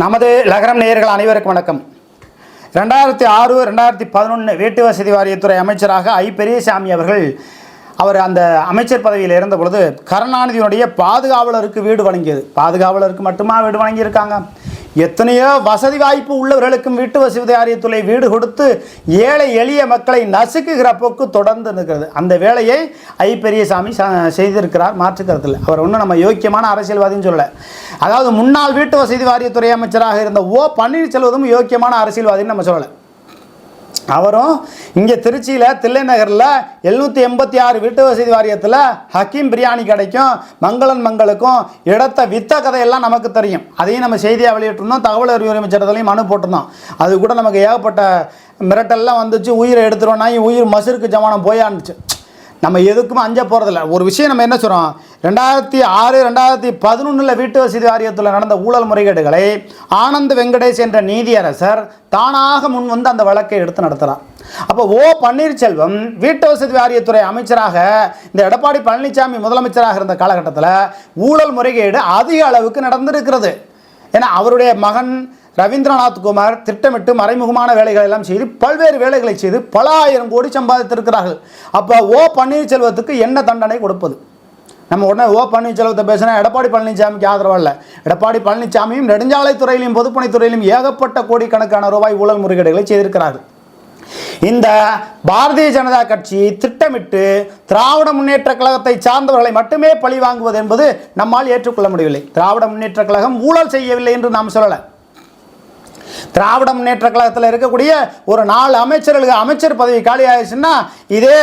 நமது லகரம் நேயர்கள் அனைவருக்கும் வணக்கம். ரெண்டாயிரத்தி ஆறு ரெண்டாயிரத்தி பதினொன்று வீட்டு வசதி வாரியத்துறை அமைச்சராக ஐ. பெரியசாமி அவர்கள் அவர் அந்த அமைச்சர் பதவியில் இருந்த பொழுது கருணாநிதியினுடைய பாதுகாவலருக்கு வீடு வழங்கியது. பாதுகாவலருக்கு மட்டுமா வீடு வழங்கியிருக்காங்க? எத்தனையோ வசதி வாய்ப்பு உள்ளவர்களுக்கும் வீட்டு வசதி வாரியத்துறை வீடு கொடுத்து ஏழை எளிய மக்களை நசுக்குகிற போக்கு தொடர்ந்து இருக்கிறது அந்த வேலையை ஐ பெரியசாமி ச- செய்திருக்கிறார். மாற்றுக்கருத்தில் அவர் ஒன்றும் நம்ம யோக்கியமான அரசியல்வாதின்னு சொல்லலை. அதாவது முன்னாள் வீட்டு வசதி வாரியத்துறை அமைச்சராக இருந்த ஓ பன்னீர்செல்வதும் யோக்கியமான அரசியல்வாதின்னு நம்ம சொல்லலை. அவரும் இங்கே திருச்சியில் தில்லை நகரில் எழுநூற்றி எண்பத்தி ஆறு வீட்டு வசதி வாரியத்தில் ஹக்கீம் பிரியாணி கடைக்கும் மங்களன் மங்களுக்கும் இடத்த வித்த கதையெல்லாம் நமக்கு தெரியும். அதையும் நம்ம செய்தியாக வெளியிட்டிருந்தோம் தகவல் அறிவுரை அமைச்சரத்துலையும் மனு போட்டிருந்தோம். அது கூட நமக்கு ஏகப்பட்ட மிரட்டல்லாம் வந்துச்சு உயிரை எடுத்துருவோம் நான் உயிர் மசுருக்கு ஜமானம் போயான்னுச்சு நம்ம எதுக்கும் அஞ்ச போகிறதில்ல ஒரு விஷயம் நம்ம என்ன சொல்கிறோம் ரெண்டாயிரத்தி ஆறு ரெண்டாயிரத்தி பதினொன்றில் வீட்டு வசதி வாரியத்தில் நடந்த ஊழல் முறைகேடுகளை ஆனந்த் வெங்கடேஷ் என்ற நீதியரசர் தானாக முன் வந்து அந்த வழக்கை எடுத்து நடத்துகிறார் அப்போ ஓ பன்னீர்செல்வம் வீட்டு வசதி வாரியத்துறை அமைச்சராக இந்த எடப்பாடி பழனிசாமி முதலமைச்சராக இருந்த காலகட்டத்தில் ஊழல் முறைகேடு அதிக அளவுக்கு நடந்திருக்கிறது. ஏன்னா அவருடைய மகன் ரவீந்திரநாத் குமார் திட்டமிட்டு மறைமுகமான வேலைகளை எல்லாம் செய்து பல்வேறு வேலைகளை செய்து பல ஆயிரம் கோடி சம்பாதித்திருக்கிறார்கள். அப்போ ஓ பன்னீர்செல்வத்துக்கு என்ன தண்டனை கொடுப்பது? நம்ம உடனே ஓ பன்னீர்செல்வத்தை பேசினா எடப்பாடி பழனிசாமிக்கு ஆதரவு இல்லை? எடப்பாடி பழனிசாமியும் நெடுஞ்சாலைத்துறையிலும் பொதுப்பணித்துறையிலும் ஏகப்பட்ட கோடிக்கணக்கான ரூபாய் ஊழல் முறைகேடுகளை செய்திருக்கிறார்கள். இந்த பாரதிய ஜனதா கட்சி திட்டமிட்டு திராவிட முன்னேற்ற கழகத்தை சார்ந்தவர்களை மட்டுமே பழி வாங்குவது என்பது நம்மால் ஏற்றுக்கொள்ள முடியவில்லை. திராவிட முன்னேற்ற கழகம் ஊழல் செய்யவில்லை என்று நாம் சொல்லலை. திராவிட முன்னேற்ற கழகத்தில் இருக்கக்கூடிய ஒரு நாலு அமைச்சர்களுக்கு அமைச்சர் பதவி காலி ஆயிடுச்சுன்னா இதே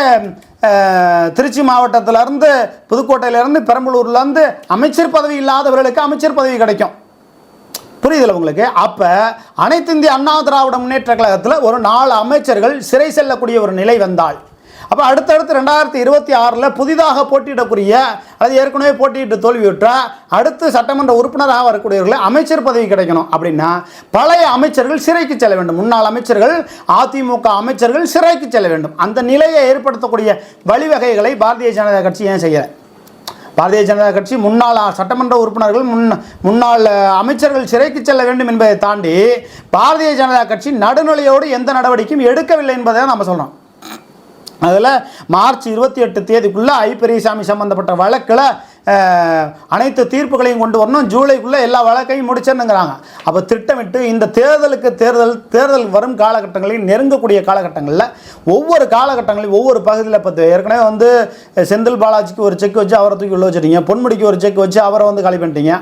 திருச்சி மாவட்டத்திலேருந்து புதுக்கோட்டையிலேருந்து பெரம்பலூர்லேருந்து அமைச்சர் பதவி இல்லாதவர்களுக்கு அமைச்சர் பதவி கிடைக்கும். புரியுதுல உங்களுக்கு? அப்போ அனைத்து இந்திய அண்ணா திராவிட முன்னேற்ற கழகத்தில் ஒரு நாலு அமைச்சர்கள் சிறை செல்லக்கூடிய ஒரு நிலை வந்தால் அப்போ அடுத்தடுத்து ரெண்டாயிரத்தி இருபத்தி ஆறில் புதிதாக போட்டியிடக்கூடிய அது ஏற்கனவே போட்டியிட்டு தோல்வியுற்ற அடுத்து சட்டமன்ற உறுப்பினராக வரக்கூடியவர்கள் அமைச்சர் பதவி கிடைக்கணும். அப்படின்னா பழைய அமைச்சர்கள் சிறைக்கு செல்ல வேண்டும். முன்னாள் அமைச்சர்கள் அதிமுக அமைச்சர்கள் சிறைக்கு செல்ல வேண்டும். அந்த நிலையை ஏற்படுத்தக்கூடிய வழிவகைகளை பாரதிய ஜனதா கட்சி ஏன் செய்யலை? பாரதிய ஜனதா கட்சி முன்னாள் சட்டமன்ற உறுப்பினர்கள் முன் முன்னாள் அமைச்சர்கள் சிறைக்கு செல்ல வேண்டும் என்பதை தாண்டி பாரதிய ஜனதா கட்சி நடுநிலையோடு எந்த நடவடிக்கையும் எடுக்கவில்லை என்பதை நம்ம சொல்கிறோம் அதில் மார்ச் இருபத்தி எட்டு தேதிக்குள்ளே ஐ பெரியசாமி சம்மந்தப்பட்ட வழக்கில் அனைத்து தீர்ப்புகளையும் கொண்டு வரணும். ஜூலைக்குள்ளே எல்லா வழக்கையும் முடிச்சிடணுங்கிறாங்க. அப்போ திட்டமிட்டு இந்த தேர்தலுக்கு தேர்தல் தேர்தல் வரும் காலகட்டங்களில் நெருங்கக்கூடிய காலகட்டங்களில் ஒவ்வொரு காலகட்டங்களையும் ஒவ்வொரு பகுதியில் இப்போ ஏற்கனவே வந்து செந்தில் பாலாஜிக்கு ஒரு செக் வச்சு அவரை தூக்கி உள்ள வச்சுட்டீங்க. பொன்முடிக்கு ஒரு செக் வச்சு அவரை வந்து காலி பண்ணிட்டீங்க.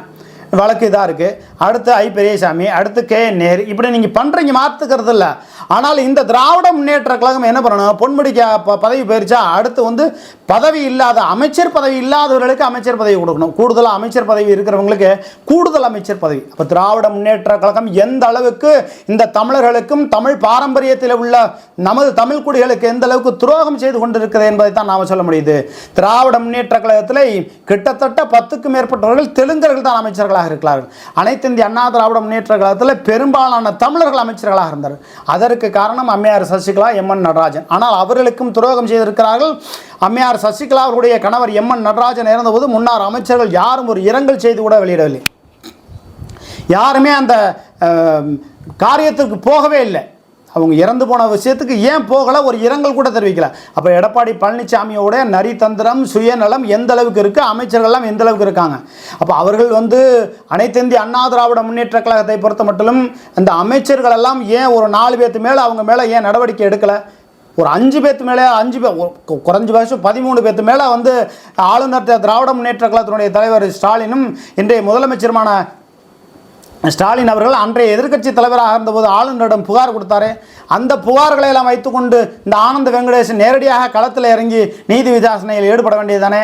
வழக்கு இதாக இருக்குது அடுத்து ஐ பெரியசாமி அடுத்து கே என் நேரு. இப்படி நீங்கள் பண்ணுறீங்க மாற்றுக்கிறது இல்லை. ஆனால் இந்த திராவிட முன்னேற்ற கழகம் என்ன பண்ணணும்? பொன்முடிக்க ப- பதவி போயிருச்சா? அடுத்து வந்து பதவி இல்லாத அமைச்சர் பதவி இல்லாதவர்களுக்கு அமைச்சர் பதவி கொடுக்கணும். கூடுதலாக அமைச்சர் பதவி இருக்கிறவங்களுக்கு கூடுதல் அமைச்சர் பதவி. அப்போ திராவிட முன்னேற்ற கழகம் எந்த அளவுக்கு இந்த தமிழர்களுக்கும் தமிழ் பாரம்பரியத்தில் உள்ள நமது தமிழ் குடிகளுக்கு எந்த அளவுக்கு துரோகம் செய்து கொண்டிருக்கிறது என்பதை தான் நாம் சொல்ல முடியுது. திராவிட முன்னேற்ற கழகத்தில் கிட்டத்தட்ட பத்துக்கும் மேற்பட்டவர்கள் தெலுங்கர்கள் தான் அமைச்சர்களாக இருக்கிறார்கள். அனைத்து இந்திய அண்ணா திராவிட முன்னேற்ற கழகத்தில் பெரும்பாலான தமிழர்கள் அமைச்சர்களாக இருந்தார் அதற்கு காரணம் அம்மையார் சசிகலா எம் என் நடராஜன். ஆனால் அவர்களுக்கும் துரோகம் செய்திருக்கிறார்கள் அம்மையார் சசிகலா அவருடைய கணவர் எம் என் நடராஜன் இறந்தபோது முன்னாள் அமைச்சர்கள் யாரும் ஒரு இரங்கல் செய்து கூட வெளியிடவில்லை. யாருமே அந்த காரியத்திற்கு போகவே இல்லை. அவங்க இறந்து போன விஷயத்துக்கு ஏன் போகலை? ஒரு இரங்கல் கூட தெரிவிக்கல. அப்போ எடப்பாடி பழனிசாமியோட நரித்தந்திரம் சுயநலம் எந்த அளவுக்கு இருக்குது அமைச்சர்கள்லாம் எந்த அளவுக்கு இருக்காங்க? அப்போ அவர்கள் வந்து அனைத்து இந்திய அண்ணா திராவிட முன்னேற்ற கழகத்தை பொறுத்த மட்டும் அந்த அமைச்சர்கள் எல்லாம் ஏன் ஒரு நாலு பேர்த்து மேலே அவங்க மேலே ஏன் நடவடிக்கை எடுக்கலை? ஒரு அஞ்சு பேர்த்து மேலே அஞ்சு பேர் குறைஞ்ச வயசு பதிமூணு பேர்த்து மேலே வந்து ஆளுநர் திராவிட முன்னேற்ற கழகத்தினுடைய தலைவர் ஸ்டாலினும் இன்றைய முதலமைச்சருமான ஸ்டாலின் அவர்கள் அன்றைய எதிர்க்கட்சி தலைவராக இருந்தபோது ஆளுநரிடம் புகார் கொடுத்தாரு. அந்த புகார்களை எல்லாம் வைத்துக்கொண்டு இந்த ஆனந்த வெங்கடேசன் நேரடியாக களத்தில் இறங்கி நீதி விசாரணையில் ஈடுபட வேண்டியதுதானே?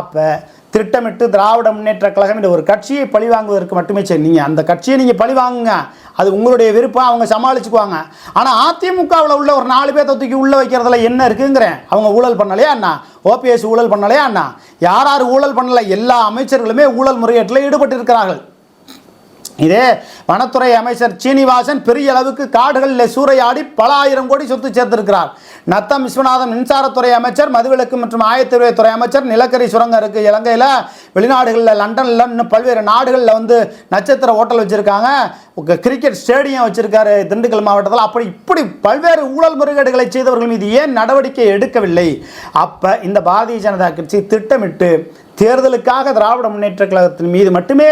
அப்போ திட்டமிட்டு திராவிட முன்னேற்ற கழகம் என்ற ஒரு கட்சியை பழிவாங்குவதற்கு மட்டுமே சரி. நீங்கள் அந்த கட்சியை நீங்கள் பழிவாங்குங்க அது உங்களுடைய விருப்பம் அவங்க சமாளிச்சுக்குவாங்க. ஆனால் அதிமுகவில் உள்ள ஒரு நாலு பேர்த்த தூக்கி உள்ளே வைக்கிறதுல என்ன இருக்குங்கிறேன். அவங்க ஊழல் பண்ணலையா அண்ணா ஓபிஎஸ் ஊழல் பண்ணலையா அண்ணா யார் யார் ஊழல் பண்ணலை? எல்லா அமைச்சர்களுமே ஊழல் முறையீட்டில் ஈடுபட்டு இருக்கிறார்கள் இதே வனத்துறை அமைச்சர் சீனிவாசன் பெரிய அளவுக்கு காடுகளில் சூறையாடி பல ஆயிரம் கோடி சொத்து சேர்த்திருக்கிறார். நத்தம் விஸ்வநாதன் மின்சாரத்துறை அமைச்சர் மதுவிலக்கு மற்றும் ஆயத்தீர்வைத்துறை அமைச்சர் நிலக்கரி சுரங்கம் இருக்குது இலங்கையில் வெளிநாடுகளில் லண்டனில் இன்னும் பல்வேறு நாடுகளில் வந்து நட்சத்திர ஹோட்டல் வச்சுருக்காங்க. கிரிக்கெட் ஸ்டேடியம் வச்சுருக்காரு திண்டுக்கல் மாவட்டத்தில். அப்படி இப்படி பல்வேறு ஊழல் முறைகேடுகளை செய்தவர்கள் மீது ஏன் நடவடிக்கை எடுக்கவில்லை? அப்போ இந்த பாரதிய ஜனதா கட்சி திட்டமிட்டு தேர்தலுக்காக திராவிட முன்னேற்ற கழகத்தின் மீது மட்டுமே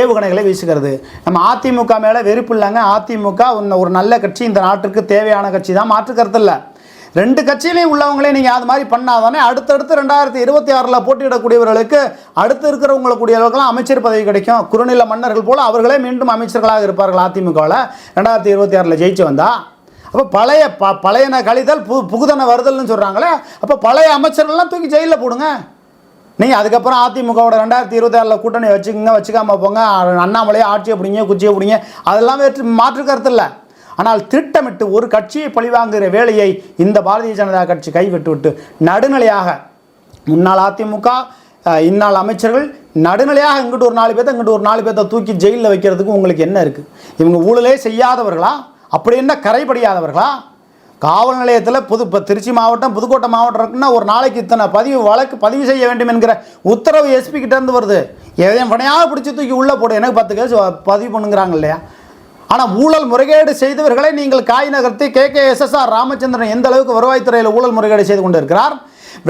ஏவுகணைகளை வீசுகிறது. நம்ம அதிமுக மேலே வெறுப்பு இல்லைங்க. அதிமுக ஒன்று ஒரு நல்ல கட்சி இந்த நாட்டுக்கு தேவையான கட்சி தான் மாற்று இல்லை. ரெண்டு கட்சியிலையும் உள்ளவங்களே நீங்கள் அது மாதிரி பண்ணாதானே அடுத்தடுத்து ரெண்டாயிரத்தி இருபத்தி ஆறில் போட்டியிடக்கூடியவர்களுக்கு அடுத்து இருக்கிறவங்களுக்குரியவர்களுக்கெல்லாம் அமைச்சர் பதவி கிடைக்கும். குறுநில மன்னர்கள் போல அவர்களே மீண்டும் அமைச்சர்களாக இருப்பார்கள் அதிமுகவில். ரெண்டாயிரத்தி இருபத்தி ஆறில் ஜெயிச்சு வந்தால் அப்போ பழைய ப பழையன கழிதல் பு புகுதன வருதல்னு சொல்கிறாங்களே அப்போ பழைய அமைச்சர்கள்லாம் தூக்கி ஜெயிலில் போடுங்க. நீங்கள் அதுக்கப்புறம் அதிமுகவோட ரெண்டாயிரத்தி இருபத்தி ஆறில் கூட்டணி வச்சுக்கோங்க வச்சுக்காம போங்க. அண்ணாமலையை ஆட்சியை பிடிங்க குச்சியை பிடிங்க. அதெல்லாம் வேற்று மாற்று கருத்து இல்லை. ஆனால் திட்டமிட்டு ஒரு கட்சியை பழிவாங்குகிற வேலையை இந்த பாரதிய ஜனதா கட்சி கைவிட்டுவிட்டு நடுநிலையாக முன்னாள் அதிமுக இந்நாள் அமைச்சர்கள் நடுநிலையாக இங்கிட்டு ஒரு நாலு பேர்த்த இங்கிட்டு ஒரு நாலு பேர்த்த தூக்கி ஜெயிலில் வைக்கிறதுக்கு உங்களுக்கு என்ன இருக்குது இவங்க ஊழலே செய்யாதவர்களா? அப்படி என்ன கரைபடியாதவர்களா? காவல் நிலையத்தில் புது இப்போ திருச்சி மாவட்டம் புதுக்கோட்டை மாவட்டம் இருக்குன்னா ஒரு நாளைக்கு இத்தனை பதிவு வழக்கு பதிவு செய்ய வேண்டும் என்கிற உத்தரவு எஸ்பி கிட்டேருந்து வருது. எதையும் பணையாக பிடிச்சி தூக்கி உள்ளே போடு. எனக்கு பத்து கேஸ் பதிவு பண்ணுங்கிறாங்க இல்லையா? ஆனால் ஊழல் முறைகேடு செய்தவர்களை நீங்கள் காய் நகர்த்தி கே. கே. எஸ்எஸ்ஆர் ராமச்சந்திரன் எந்த அளவுக்கு வருவாய்த்துறையில் ஊழல் முறைகேடு செய்து கொண்டிருக்கிறார்?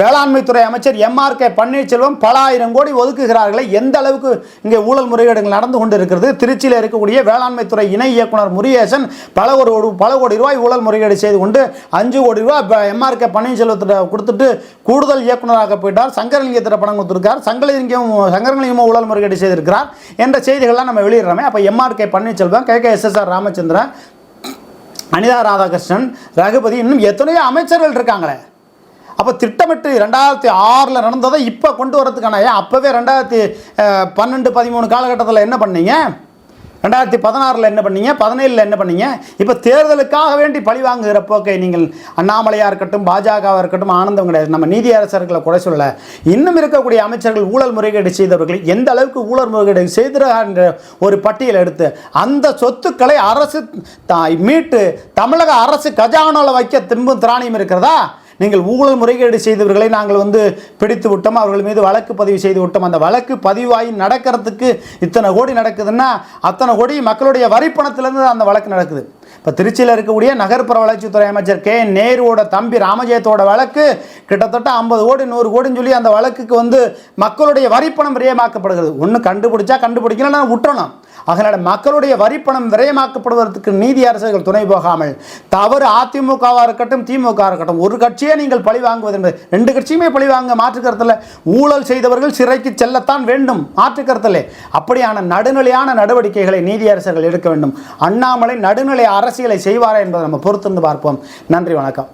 வேளாண்மைத்துறை அமைச்சர் எம்ஆர் கே பன்னீர்செல்வம் பல ஆயிரம் கோடி ஒதுக்குகிறார்களே எந்த அளவுக்கு இங்கே ஊழல் முறைகேடுகள் நடந்து கொண்டிருக்கிறது? திருச்சியில் இருக்கக்கூடிய வேளாண்மைத்துறை இணை இயக்குனர் முருகேசன் பல ஒரு பல கோடி ரூபாய் ஊழல் முறைகேடு செய்து கொண்டு அஞ்சு கோடி ரூபாய் எம்ஆர் கே பன்னீர்செல்வத்திட்ட கொடுத்துட்டு கூடுதல் இயக்குனராக போயிட்டார். சங்கரலிங்கத்திட்ட பணம் கொடுத்துருக்கார். சங்கரலிங்கம் சங்கரலிங்கமும் ஊழல் முறைகேடு செய்திருக்கிறார். என்ற செய்திகள்லாம் நம்ம வெளியிடுறோமே. அப்போ MR K Panneerselvam K K S SR Ramachandran Anitha Radhakrishnan Raghupathi இன்னும் எத்தனையோ அமைச்சர்கள் இருக்காங்களே. அப்போ திட்டமிட்டு ரெண்டாயிரத்தி ஆறில் நடந்ததை இப்போ கொண்டு வரதுக்கான ஏன் அப்போவே ரெண்டாயிரத்தி பன்னெண்டு பதிமூணு காலகட்டத்தில் என்ன பண்ணீங்க? ரெண்டாயிரத்தி பதினாறில் என்ன பண்ணீங்க? பதினேழில் என்ன பண்ணீங்க? இப்போ தேர்தலுக்காக வேண்டி பழி வாங்குகிற போக்கை நீங்கள் அண்ணாமலையாக இருக்கட்டும் பாஜகவாக இருக்கட்டும் ஆனந்தம் கிடையாது. நம்ம நீதி அரசர்களை குறை சொல்ல இன்னும் இருக்கக்கூடிய அமைச்சர்கள் ஊழல் முறைகேடு செய்தவர்கள் எந்த அளவுக்கு ஊழல் முறைகேடு செய்திருக்கார் ஒரு பட்டியல் எடுத்து அந்த சொத்துக்களை அரசு தா- மீட்டு தமிழக அரசு கஜானாவில் வைக்க திரும்பும் திராணியம் இருக்கிறதா? நீங்கள் ஊழல் முறைகேடு செய்தவர்களை நாங்கள் வந்து பிடித்து விட்டோம் அவர்கள் மீது வழக்கு பதிவு செய்து விட்டோம். அந்த வழக்கு பதிவாகி நடக்கிறதுக்கு இத்தனை கோடி நடக்குதுன்னா அத்தனை கோடி மக்களுடைய வரிப்பணத்திலேருந்து அந்த வழக்கு நடக்குது. இப்போ திருச்சியில் இருக்கக்கூடிய நகர்ப்புற வளர்ச்சித்துறை அமைச்சர் கே. நேருவோட தம்பி ராமஜெயத்தோட வழக்கு கிட்டத்தட்ட ஐம்பது கோடி நூறு கோடின்னு சொல்லி அந்த வழக்குக்கு வந்து மக்களுடைய வரிப்பணம் விரயமாக்கப்படுகிறது ஒன்று கண்டுபிடிச்சா கண்டுபிடிக்கலன்னா விட்டுறணும். அதனால் மக்களுடைய வரிப்பணம் விரயமாக்கப்படுவதற்கு நீதி அரசுகள் துணை போகாமல் தவறு அதிமுகவாக இருக்கட்டும் திமுக இருக்கட்டும் ஒரு கட்சியே நீங்கள் பழி வாங்குவது என்பது. ரெண்டு கட்சியுமே பழி வாங்க மாற்றுக்கருத்தில் ஊழல் செய்தவர்கள் சிறைக்கு செல்லத்தான் வேண்டும் மாற்றுக்கருத்தில். அப்படியான நடுநிலையான நடவடிக்கைகளை நீதி அரசர்கள் எடுக்க வேண்டும். அண்ணாமலை நடுநிலை அரசியலை செய்வாரா என்பதை நம்ம பொறுத்திருந்து பார்ப்போம். நன்றி வணக்கம்.